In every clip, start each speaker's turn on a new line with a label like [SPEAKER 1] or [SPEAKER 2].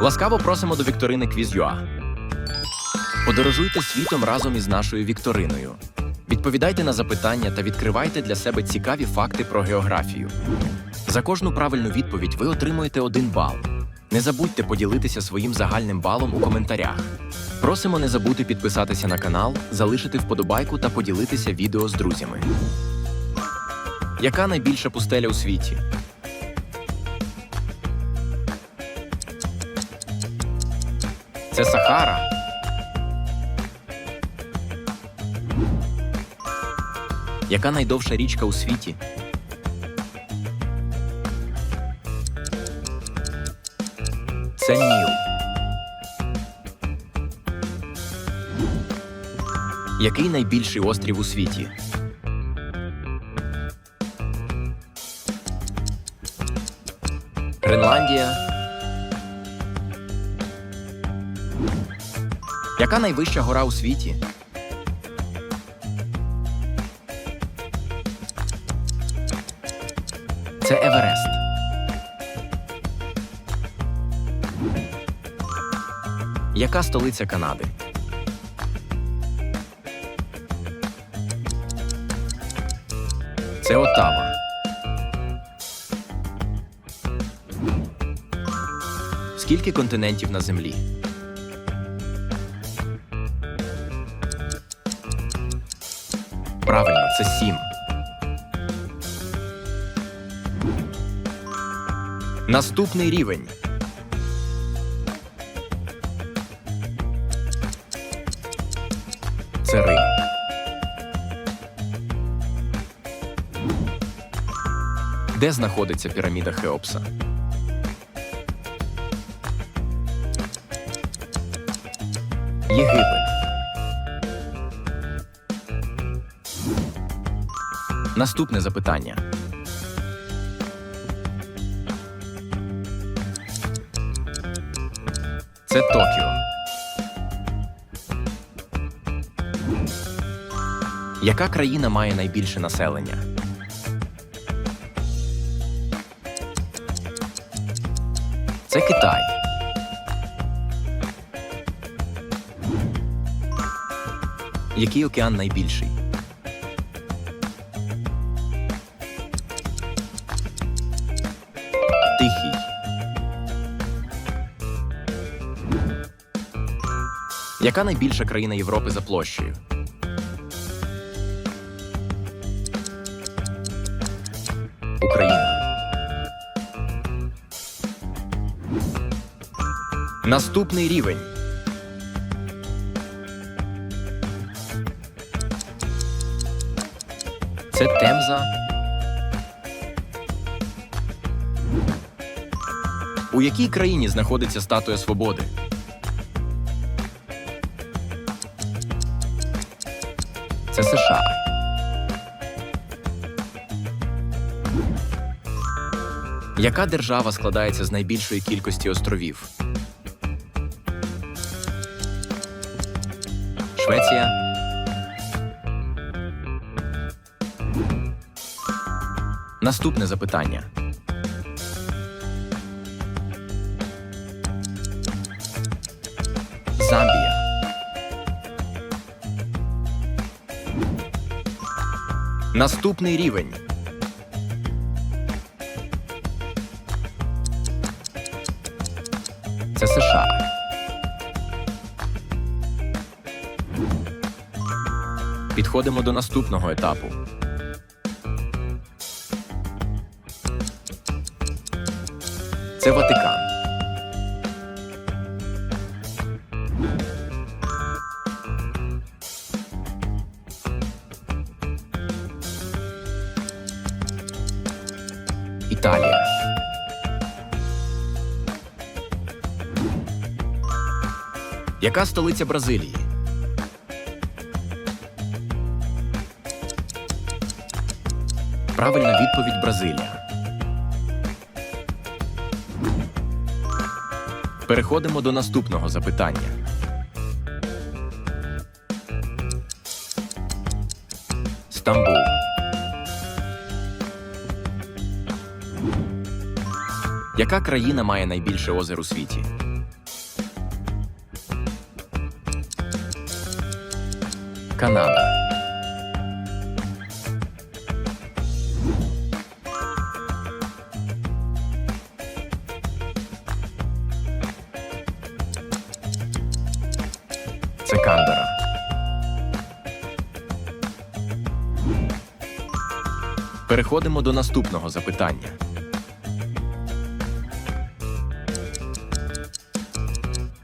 [SPEAKER 1] Ласкаво просимо до вікторини Квіз.ua. Подорожуйте світом разом із нашою вікториною. Відповідайте на запитання та відкривайте для себе цікаві факти про географію. За кожну правильну відповідь ви отримуєте один бал. Не забудьте поділитися своїм загальним балом у коментарях. Просимо не забути підписатися на канал, залишити вподобайку та поділитися відео з друзями. Яка найбільша пустеля у світі? Це Сахара. Яка найдовша річка у світі? Це Ніл. Який найбільший острів у світі? Гренландія. Яка найвища гора у світі? Це Еверест. Яка столиця Канади? Це Оттава. Скільки континентів на землі? Правильно, це сім. Наступний рівень. Це Рим. Де знаходиться піраміда Хеопса? Єгипет. Наступне запитання. Це Токіо. Яка країна має найбільше населення? Це Китай. Який океан найбільший? Яка найбільша країна Європи за площею? Україна. Наступний рівень. Це Темза. У якій країні знаходиться статуя свободи? Це США. Яка держава складається з найбільшої кількості островів? Швеція. Наступне запитання. Наступний рівень. Це США. Підходимо до наступного етапу. Це Ватикан. Яка столиця Бразилії? Правильна відповідь Бразилія. Переходимо до наступного запитання. Стамбул. Яка країна має найбільше озер у світі? Канада. Це Кандера. Переходимо до наступного запитання.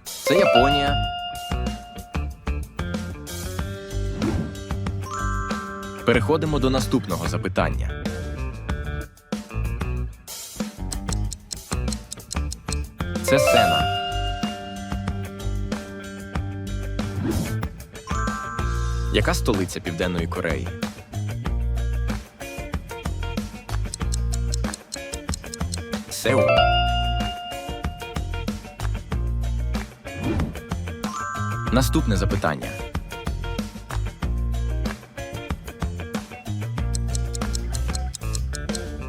[SPEAKER 1] Це Японія. Переходимо до наступного запитання. Це Сена. Яка столиця Південної Кореї? Сеул. Наступне запитання.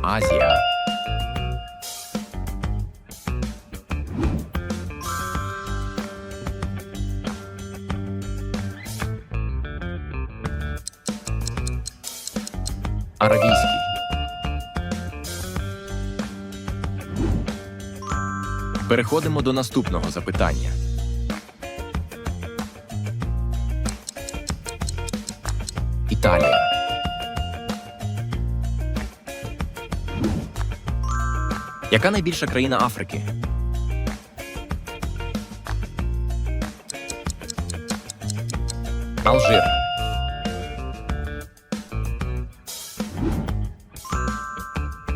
[SPEAKER 1] Азія. Аравійський. Переходимо до наступного запитання. Італія. Яка найбільша країна Африки? Алжир.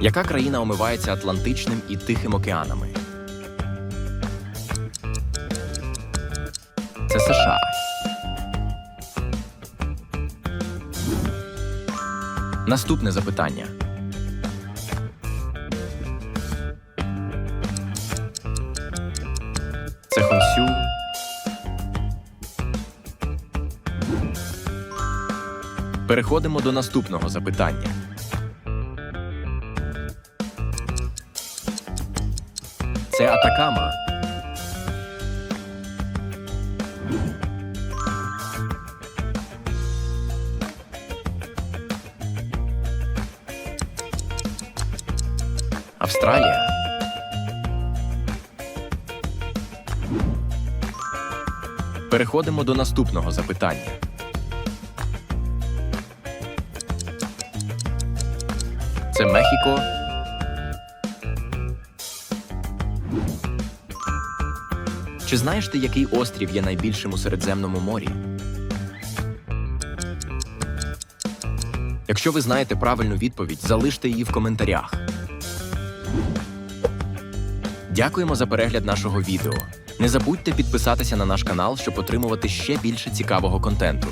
[SPEAKER 1] Яка країна омивається Атлантичним і Тихим океанами? Це США. Наступне запитання. Переходимо до наступного запитання. Це Атакама. Австралія. Переходимо до наступного запитання. Це Мехіко. Чи знаєш ти, який острів є найбільшим у Середземному морі? Якщо ви знаєте правильну відповідь, залиште її в коментарях. Дякуємо за перегляд нашого відео. Не забудьте підписатися на наш канал, щоб отримувати ще більше цікавого контенту.